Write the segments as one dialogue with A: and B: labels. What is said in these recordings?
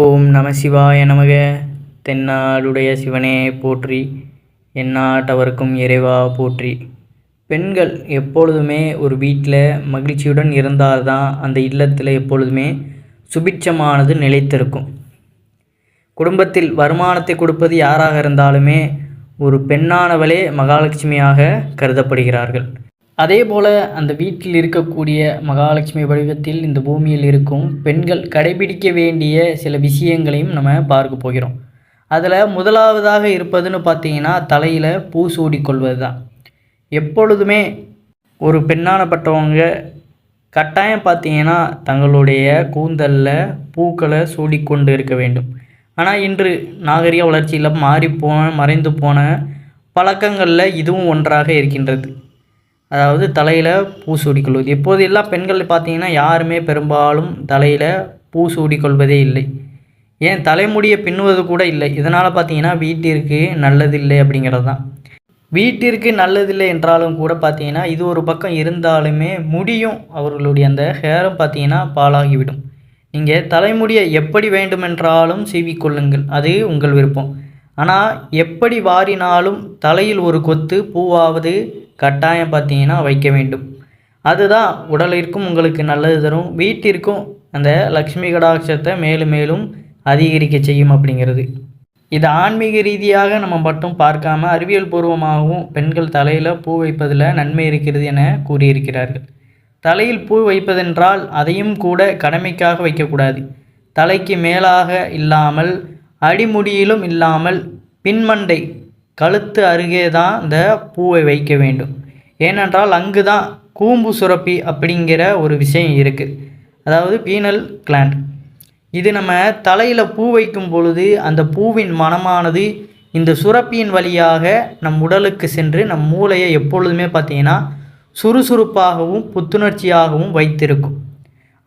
A: ஓம் நம சிவாய நமக. தென்னாடுடைய சிவனே போற்றி எந்நாட்டவர்க்கும் இறைவா போற்றி. பெண்கள் எப்பொழுதுமே ஒரு வீட்டில் மகிழ்ச்சியுடன் இருந்தால்தான் அந்த இல்லத்தில் எப்பொழுதுமே சுபிட்சமானது நிலைத்திருக்கும். குடும்பத்தில் வருமானத்தை கொடுப்பது யாராக இருந்தாலுமே ஒரு பெண்ணானவளே மகாலட்சுமியாக கருதப்படுகிறார்கள். அதே போல் அந்த வீட்டில் இருக்கக்கூடிய மகாலட்சுமி வடிவத்தில் இந்த பூமியில் இருக்கும் பெண்கள் கடைபிடிக்க வேண்டிய சில விஷயங்களையும் நம்ம பார்க்க போகிறோம். அதில் முதலாவதாக இருப்பதுன்னு பார்த்தீங்கன்னா தலையில் பூ சூடிக்கொள்வது தான் எப்பொழுதுமே ஒரு பெண்ணானப்பட்டவங்க கட்டாயம் பார்த்தீங்கன்னா தங்களுடைய கூந்தலில் பூக்களை சூடிக்கொண்டு இருக்க வேண்டும். ஆனால் இன்று நாகரிக வளர்ச்சியில் மாறிப்போன மறைந்து போன பழக்கங்களில் இதுவும் ஒன்றாக இருக்கின்றது. அதாவது தலையில் பூ சூடிக்கொள்வது இப்போது எல்லாம் பெண்கள் பார்த்தீங்கன்னா யாருமே பெரும்பாலும் தலையில் பூ சூடிக்கொள்வதே இல்லை. ஏன்? தலைமுடியை பின்னுவது கூட இல்லை. இதனால் பார்த்தீங்கன்னா வீட்டிற்கு நல்லதில்லை அப்படிங்கிறது தான். வீட்டிற்கு நல்லதில்லை என்றாலும் கூட பார்த்தீங்கன்னா இது ஒரு பக்கம் இருந்தாலுமே முடியும். அவர்களுடைய அந்த ஹேரும் பார்த்தீங்கன்னா பாழாகிவிடும். நீங்கள் தலைமுடியை எப்படி வேண்டுமென்றாலும் சீவிக்கொள்ளுங்கள். அது உங்கள் விருப்பம். ஆனால் எப்படி வாரினாலும் தலையில் ஒரு கொத்து பூவாவது கட்டாயம் பார்த்தீங்கன்னா வைக்க வேண்டும். அதுதான் உடலிற்கும் உங்களுக்கு நல்லது தரும். வீட்டிற்கும் அந்த லக்ஷ்மி கடாட்சத்தை மேலும் மேலும் அதிகரிக்க செய்யும் அப்படிங்கிறது. இது ஆன்மீக ரீதியாக நம்ம மட்டும் பார்க்காம அறிவியல் பூர்வமாகவும் பெண்கள் தலையில் பூ வைப்பதில் நன்மை இருக்கிறது என கூறியிருக்கிறார்கள். தலையில் பூ வைப்பதென்றால் அதையும் கூட கடமைக்காக வைக்கக்கூடாது. தலைக்கு மேலாக இல்லாமல் அடிமுடியிலும் இல்லாமல் பின்மண்டை கழுத்து அருகே தான் இந்த பூவை வைக்க வேண்டும். ஏனென்றால் அங்கு தான் கூம்பு சுரப்பி அப்படிங்கிற ஒரு விஷயம் இருக்குது அதாவது பீனல் கிளாண்ட். இது நம்ம தலையில் பூ வைக்கும் பொழுது அந்த பூவின் மனமானது இந்த சுரப்பியின் வழியாக நம் உடலுக்கு சென்று நம் மூளையை எப்பொழுதுமே பார்த்தீங்கன்னா சுறுசுறுப்பாகவும் புத்துணர்ச்சியாகவும் வைத்திருக்கும்.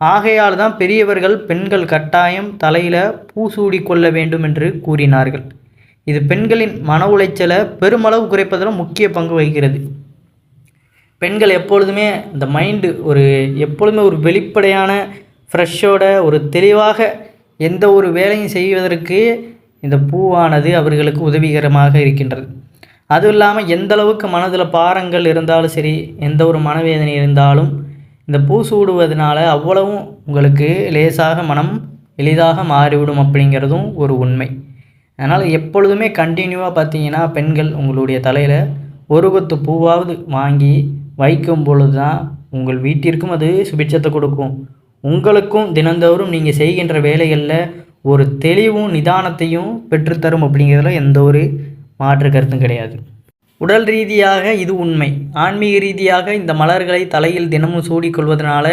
A: ஆகையால் தான் பெரியவர்கள் பெண்கள் கட்டாயம் தலையில் பூ சூடி கொள்ள வேண்டும் என்று கூறினார்கள். இது பெண்களின் மன உளைச்சலை பெருமளவு குறைப்பதில் முக்கிய பங்கு வகிக்கிறது. பெண்கள் எப்பொழுதுமே இந்த மைண்டு ஒரு எப்பொழுதுமே ஒரு வெளிப்படையான ஃப்ரெஷ்ஷோட ஒரு தெளிவாக எந்த ஒரு வேலையும் செய்வதற்கு இந்த பூவானது அவர்களுக்கு உதவிகரமாக இருக்கின்றது. அதுவும் இல்லாமல் எந்த அளவுக்கு மனதில் பாரங்கள் இருந்தாலும் சரி எந்த ஒரு மனவேதனை இருந்தாலும் இந்த பூ சூடுவதனால அவ்வளவும் உங்களுக்கு லேசாக மனம் எளிதாக மாறிவிடும் அப்படிங்கிறதும் ஒரு உண்மை. அதனால் எப்பொழுதுமே கண்டினியூவாக பார்த்தீங்கன்னா பெண்கள் உங்களுடைய தலையில் ஒரு கொத்து பூவாவது வாங்கி வைக்கும் பொழுது தான் உங்கள் வீட்டிற்கும் அது சுபிட்சத்தை கொடுக்கும். உங்களுக்கும் தினந்தோறும் நீங்கள் செய்கின்ற வேலைகளில் ஒரு தெளிவும் நிதானத்தையும் பெற்றுத்தரும் அப்படிங்கிறதுல எந்த ஒரு மாற்று கருத்தும் கிடையாது. உடல் ரீதியாக இது உண்மை. ஆன்மீக ரீதியாக இந்த மலர்களை தலையில் தினமும் சூடிக்கொள்வதனால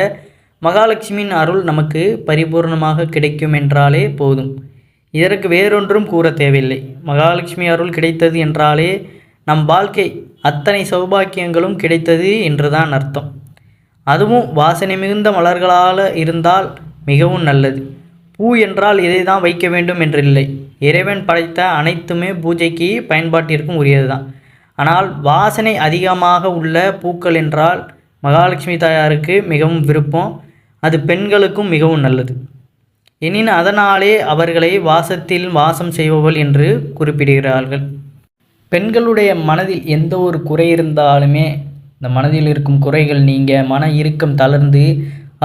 A: மகாலட்சுமியின் அருள் நமக்கு பரிபூர்ணமாக கிடைக்கும் என்றாலே போதும். இதற்கு வேறொன்றும் கூற தேவையில்லை. மகாலட்சுமி அருள் கிடைத்தது என்றாலே நம் வாழ்க்கை அத்தனை சௌபாக்கியங்களும் கிடைத்தது என்றுதான் அர்த்தம். அதுவும் வாசனை மிகுந்த மலர்களால் இருந்தால் மிகவும் நல்லது. பூ என்றால் இதை தான் வைக்க வேண்டும் என்றில்லை. இறைவன் படைத்த அனைத்துமே பூஜைக்கு பயன்பாட்டிற்கும் உரியது தான் ஆனால் வாசனை அதிகமாக உள்ள பூக்கள் என்றால் மகாலட்சுமி தாயாருக்கு மிகவும் விருப்பம். அது பெண்களுக்கும் மிகவும் நல்லது. எனினும் அதனாலே அவர்களை வாசத்தில் வாசம் செய்பவள் என்று குறிப்பிடுகிறார்கள். பெண்களுடைய மனதில் எந்த ஒரு குறை இருந்தாலுமே இந்த மனதில் இருக்கும் குறைகள் நீங்கள் மன இறுக்கம் தளர்ந்து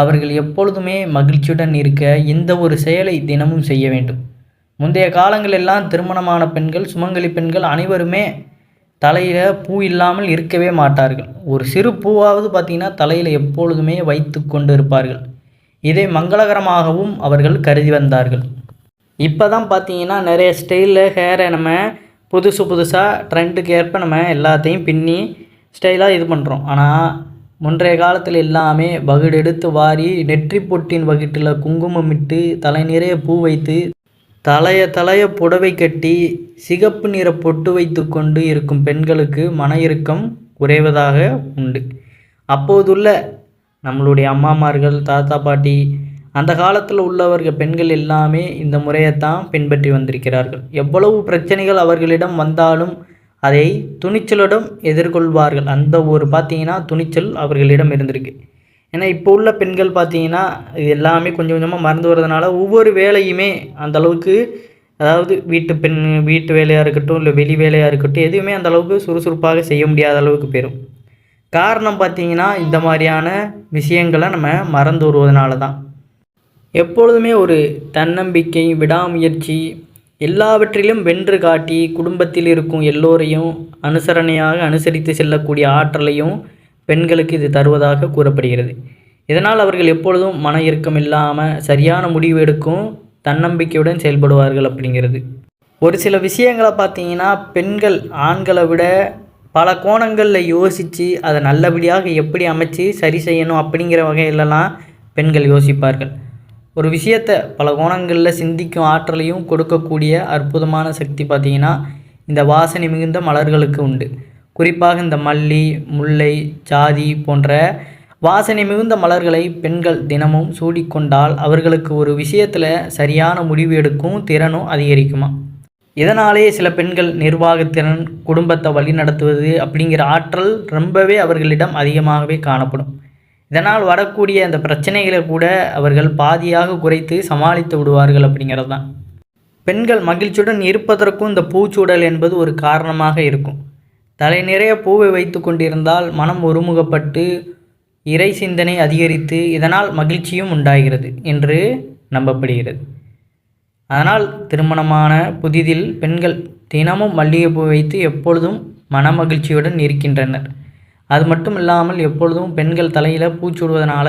A: அவர்கள் எப்பொழுதுமே மகிழ்ச்சியுடன் இருக்க இந்த ஒரு செயலை தினமும் செய்ய வேண்டும். முந்தைய காலங்களெல்லாம் திருமணமான பெண்கள் சுமங்கலி பெண்கள் அனைவருமே தலையில் பூ இல்லாமல் இருக்கவே மாட்டார்கள். ஒரு சிறு பூவாவது பார்த்திங்கன்னா தலையில் எப்பொழுதுமே வைத்து கொண்டு இருப்பார்கள். இதை மங்களகரமாகவும் அவர்கள் கருதி வந்தார்கள். இப்போ தான் பார்த்தீங்கன்னா நிறைய ஸ்டைலில் ஹேரை நம்ம புதுசு புதுசாக ட்ரெண்டுக்கு ஏற்ப நம்ம எல்லாத்தையும் பின்னி ஸ்டைலாக இது பண்ணுறோம் ஆனால் முன்றைய காலத்தில் எல்லாமே வகுடு எடுத்து வாரி நெற்றி பொட்டின் வகிட்டில் குங்குமம் இட்டு தலை நிறைய பூ வைத்து தலைய தலைய புடவை கட்டி சிகப்பு நிற பொட்டு வைத்து கொண்டு இருக்கும் பெண்களுக்கு மன இறுக்கம் குறைவதாக உண்டு. அப்போதுள்ள நம்மளுடைய அம்மாமார்கள் தாத்தா பாட்டி அந்த காலத்தில் உள்ளவர்கள் பெண்கள் எல்லாமே இந்த முறையைத்தான் பின்பற்றி வந்திருக்கிறார்கள். எவ்வளவு பிரச்சனைகள் அவர்களிடம் வந்தாலும் அதை துணிச்சலுடன் எதிர்கொள்வார்கள். அந்த ஒரு பார்த்திங்கன்னா துணிச்சல் அவர்களிடம் இருந்திருக்கு. ஏன்னா இப்போ உள்ள பெண்கள் பார்த்திங்கன்னா இது எல்லாமே கொஞ்சம் கொஞ்சமாக மறந்து வர்றதுனால ஒவ்வொரு வேலையுமே அந்த அளவுக்கு அதாவது வீட்டு பெண் வீட்டு வேலையாக இருக்கட்டும் இல்லை வெளி வேலையாக இருக்கட்டும் எதுவுமே அந்த அளவுக்கு சுறுசுறுப்பாக செய்ய முடியாத அளவுக்கு போயிடும் காரணம் பார்த்திங்கன்னா இந்த மாதிரியான விஷயங்களை நம்ம மறந்து வருவதனால தான் எப்பொழுதுமே ஒரு தன்னம்பிக்கை விடாமுயற்சி எல்லாவற்றிலும் வென்று காட்டி குடும்பத்தில் இருக்கும் எல்லோரையும் அனுசரணையாக அனுசரித்து செல்லக்கூடிய ஆற்றலையும் பெண்களுக்கு இது தருவதாக கூறப்படுகிறது. இதனால் அவர்கள் எப்பொழுதும் மன இறுக்கம் இல்லாமல் சரியான முடிவு எடுக்கும் தன்னம்பிக்கையுடன் செயல்படுவார்கள் அப்படிங்கிறது. ஒரு சில விஷயங்களை பார்த்தீங்கன்னா பெண்கள் ஆண்களை விட பல கோணங்களில் யோசித்து அதை நல்லபடியாக எப்படி அமைச்சு சரி செய்யணும் அப்படிங்கிற வகையிலலாம் பெண்கள் யோசிப்பார்கள். ஒரு விஷயத்தை பல கோணங்களில் சிந்திக்கும் ஆற்றலையும் கொடுக்கக்கூடிய அற்புதமான சக்தி பார்த்திங்கன்னா இந்த வாசனை மிகுந்த மலர்களுக்கு உண்டு. குறிப்பாக இந்த மல்லி முல்லை ஜாதி போன்ற வாசனை மிகுந்த மலர்களை பெண்கள் தினமும் சூடிக்கொண்டால் அவர்களுக்கு ஒரு விஷயத்தில் சரியான முடிவு எடுக்கும் திறனும் அதிகரிக்குமா இதனாலேயே சில பெண்கள் நிர்வாகத்திறன் குடும்பத்தை வழி நடத்துவது அப்படிங்கிற ஆற்றல் ரொம்பவே அவர்களிடம் அதிகமாகவே காணப்படும். இதனால் வரக்கூடிய அந்த பிரச்சனைகளை கூட அவர்கள் பாதியாக குறைத்து சமாளித்து விடுவார்கள் அப்படிங்கிறது தான். பெண்கள் மகிழ்ச்சியுடன் இருப்பதற்கும் இந்த பூச்சூடல் என்பது ஒரு காரணமாக இருக்கும். தலை நிறைய பூவை வைத்து கொண்டிருந்தால் மனம் ஒருமுகப்பட்டு இறை சிந்தனை அதிகரித்து இதனால் மகிழ்ச்சியும் உண்டாகிறது என்று நம்பப்படுகிறது. அதனால் திருமணமான புதிதில் பெண்கள் தினமும் மல்லிகைப்பூ வைத்து எப்பொழுதும் மனமகிழ்ச்சியுடன் இருக்கின்றனர். அது மட்டும் இல்லாமல் எப்பொழுதும் பெண்கள் தலையில் பூச்சூடுவதனால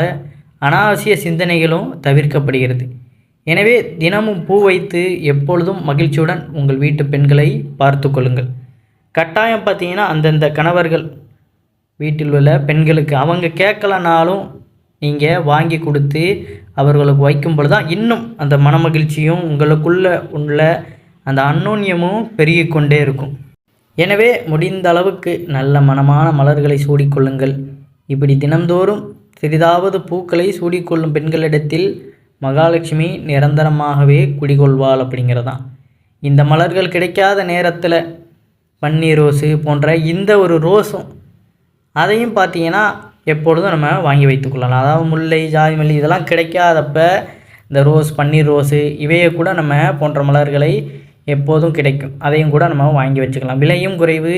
A: அனாவசிய சிந்தனைகளும் தவிர்க்கப்படுகிறது. எனவே தினமும் பூ வைத்து எப்பொழுதும் மகிழ்ச்சியுடன் உங்கள் வீட்டு பெண்களை பார்த்து கொள்ளுங்கள். கட்டாயம் பார்த்தீங்கன்னா அந்தந்த கணவர்கள் வீட்டில் உள்ள பெண்களுக்கு அவங்க கேட்கலனாலும் நீங்கள் வாங்கி கொடுத்து அவர்களுக்கு வைக்கும் பொழுது தான் இன்னும் அந்த மனமகிழ்ச்சியும் உங்களுக்குள்ளே உள்ள அந்த அன்னோன்யமும் பெருகிக்கொண்டே இருக்கும். எனவே முடிந்த அளவுக்கு நல்ல மனமான மலர்களை சூடிக்கொள்ளுங்கள். இப்படி தினந்தோறும் சிறிதாவது பூக்களை சூடிக்கொள்ளும் பெண்களிடத்தில் மகாலட்சுமி நிரந்தரமாகவே குடிகொள்வாள் அப்படிங்கிறதான். இந்த மலர்கள் கிடைக்காத நேரத்தில் பன்னீர் ரோஸு போன்ற இந்த ஒரு ரோஸும் அதையும் பார்த்தீங்கன்னா எப்பொழுதும் நம்ம வாங்கி வைத்துக்கொள்ளலாம் அதாவது முல்லை ஜாதி மல்லி இதெல்லாம் கிடைக்காதப்ப இந்த ரோஸ் பன்னீர் ரோஸு இவையை கூட நம்ம போன்ற மலர்களை எப்போதும் கிடைக்கும். அதையும் கூட நம்ம வாங்கி வச்சுக்கலாம். விலையும் குறைவு.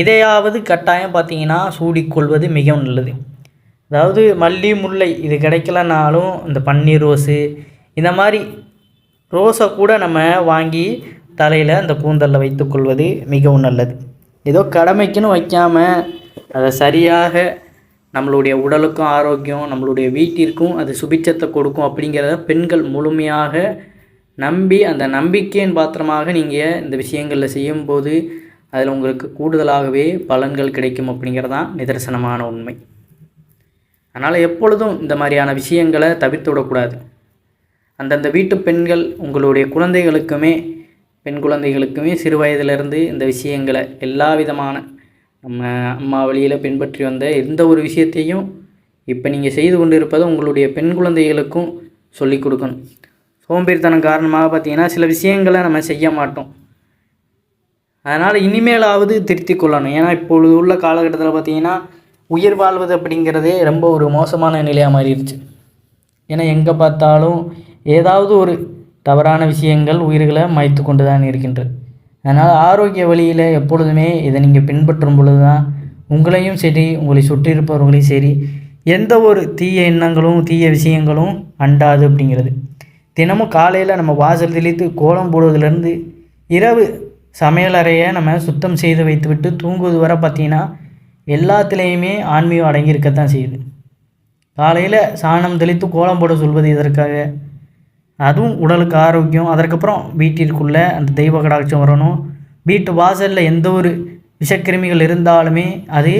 A: இதையாவது கட்டாயம் பார்த்தீங்கன்னா சூடிக்கொள்வது மிகவும் நல்லது. அதாவது மல்லி முல்லை இது கிடைக்கலனாலும் இந்த பன்னீர் ரோஸு இந்த மாதிரி ரோஸை கூட நம்ம வாங்கி தலையில் அந்த கூந்தலில் வைத்துக்கொள்வது மிகவும் நல்லது. ஏதோ கடமைக்குன்னு வைக்காமல் அதை சரியாக நம்மளுடைய உடலுக்கும் ஆரோக்கியம் நம்மளுடைய வீட்டிற்கும் அது சுபிச்சத்தை கொடுக்கும் அப்படிங்கிறத பெண்கள் முழுமையாக நம்பி அந்த நம்பிக்கையின் பாத்திரமாக நீங்கள் இந்த விஷயங்களில் செய்யும்போது அதில் உங்களுக்கு கூடுதலாகவே பலன்கள் கிடைக்கும் அப்படிங்கிறதான் நிதர்சனமான உண்மை. அதனால் எப்பொழுதும் இந்த மாதிரியான விஷயங்களை தவிர்த்து விடக்கூடாது. அந்தந்த வீட்டு பெண்கள் உங்களுடைய குழந்தைகளுக்குமே பெண் குழந்தைகளுக்குமே சிறு வயதிலிருந்து இந்த விஷயங்களை எல்லா விதமான நம்ம அம்மா வழியில் பின்பற்றி வந்த எந்த ஒரு விஷயத்தையும் இப்போ நீங்கள் செய்து கொண்டு இருப்பதை உங்களுடைய பெண் குழந்தைகளுக்கும் சொல்லிக் கொடுக்கணும். சோம்பேறித்தனம் காரணமாக பார்த்தீங்கன்னா சில விஷயங்களை நம்ம செய்ய மாட்டோம். அதனால் இனிமேலாவது திருத்தி கொள்ளணும். ஏன்னா இப்பொழுது உள்ள காலகட்டத்தில் பார்த்தீங்கன்னா உயிர் வாழ்வது அப்படிங்கிறதே ரொம்ப ஒரு மோசமான நிலையாக மாறிடுச்சு. ஏன்னா எங்கே பார்த்தாலும் ஏதாவது ஒரு தவறான விஷயங்கள் உயிர்களை மாய்த்து கொண்டு தான் இருக்கின்றது. அதனால் ஆரோக்கிய வழியில் எப்பொழுதுமே இதை நீங்கள் பின்பற்றும் பொழுது தான் உங்களையும் சரி உங்களை சுற்றி இருப்பவர்களையும் சரி எந்த ஒரு தீய எண்ணங்களும் தீய விஷயங்களும் அண்டாது அப்படிங்கிறது. தினமும் காலையில் நம்ம வாசல் தெளித்து கோலம் போடுவதிலேருந்து இரவு சமையலறையை நம்ம சுத்தம் செய்து வைத்துவிட்டு தூங்குவது வரை பார்த்திங்கன்னா எல்லாத்துலேயுமே ஆன்மீகம் அடங்கியிருக்கத்தான் செய்யுது. காலையில் சாணம் தெளித்து கோலம் போட சொல்வது இதற்காக அதுவும் உடலுக்கு ஆரோக்கியம் அதற்கப்புறம் வீட்டிற்குள்ளே அந்த தெய்வ கடாட்சம் வரணும். வீட்டு வாசலில் எந்த ஒரு விஷக்கிருமிகள் இருந்தாலுமே அது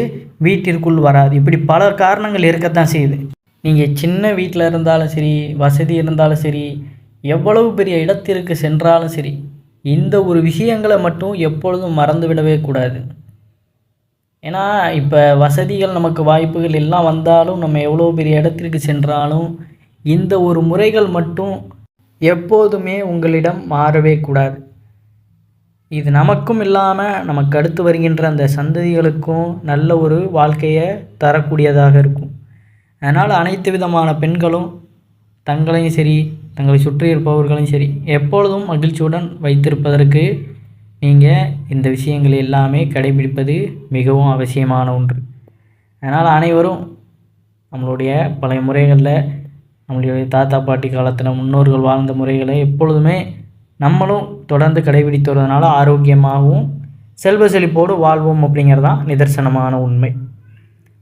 A: வீட்டிற்குள் வராது. இப்படி பல காரணங்கள் இருக்கத்தான் செய்யுது. நீங்கள் சின்ன வீட்டில் இருந்தாலும் சரி வசதி இருந்தாலும் சரி எவ்வளவு பெரிய இடத்திற்கு சென்றாலும் சரி இந்த ஒரு விஷயங்களை மட்டும் எப்பொழுதும் மறந்து விடவே கூடாது. ஏன்னா இப்போ வசதிகள் நமக்கு வாய்ப்புகள் எல்லாம் வந்தாலும் நம்ம எவ்வளோ பெரிய இடத்திற்கு சென்றாலும் இந்த ஒரு முறைகள் மட்டும் எப்போதுமே உங்களிடம் மாறவே கூடாது. இது நமக்கும் இல்லாமல் நமக்கு அடுத்து வருகின்ற அந்த சந்ததிகளுக்கும் நல்ல ஒரு வாழ்க்கையை தரக்கூடியதாக இருக்கும். அதனால் அனைத்து விதமான பெண்களும் தங்களையும் சரி தங்களை சுற்றி இருப்பவர்களையும் சரி எப்பொழுதும் மகிழ்ச்சியுடன் வைத்திருப்பதற்கு நீங்கள் இந்த விஷயங்கள் எல்லாமே கடைபிடிப்பது மிகவும் அவசியமான ஒன்று. அதனால் அனைவரும் நம்மளுடைய பழைய முறைகளில் நம்மளுடைய தாத்தா பாட்டி காலத்தில் முன்னோர்கள் வாழ்ந்த முறைகளை எப்பொழுதுமே நம்மளும் தொடர்ந்து கடைபிடித்து வருவதனால ஆரோக்கியமாகவும் செல்வ செழிப்போடு வாழ்வோம் அப்படிங்கிறதான் நிதர்சனமான உண்மை.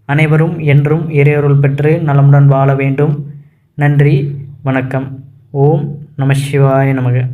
A: அனைவரும் என்றும் இறையொருள் பெற்று நலமுடன் வாழ வேண்டும். நன்றி வணக்கம். ஓம் நம சிவாய நமக.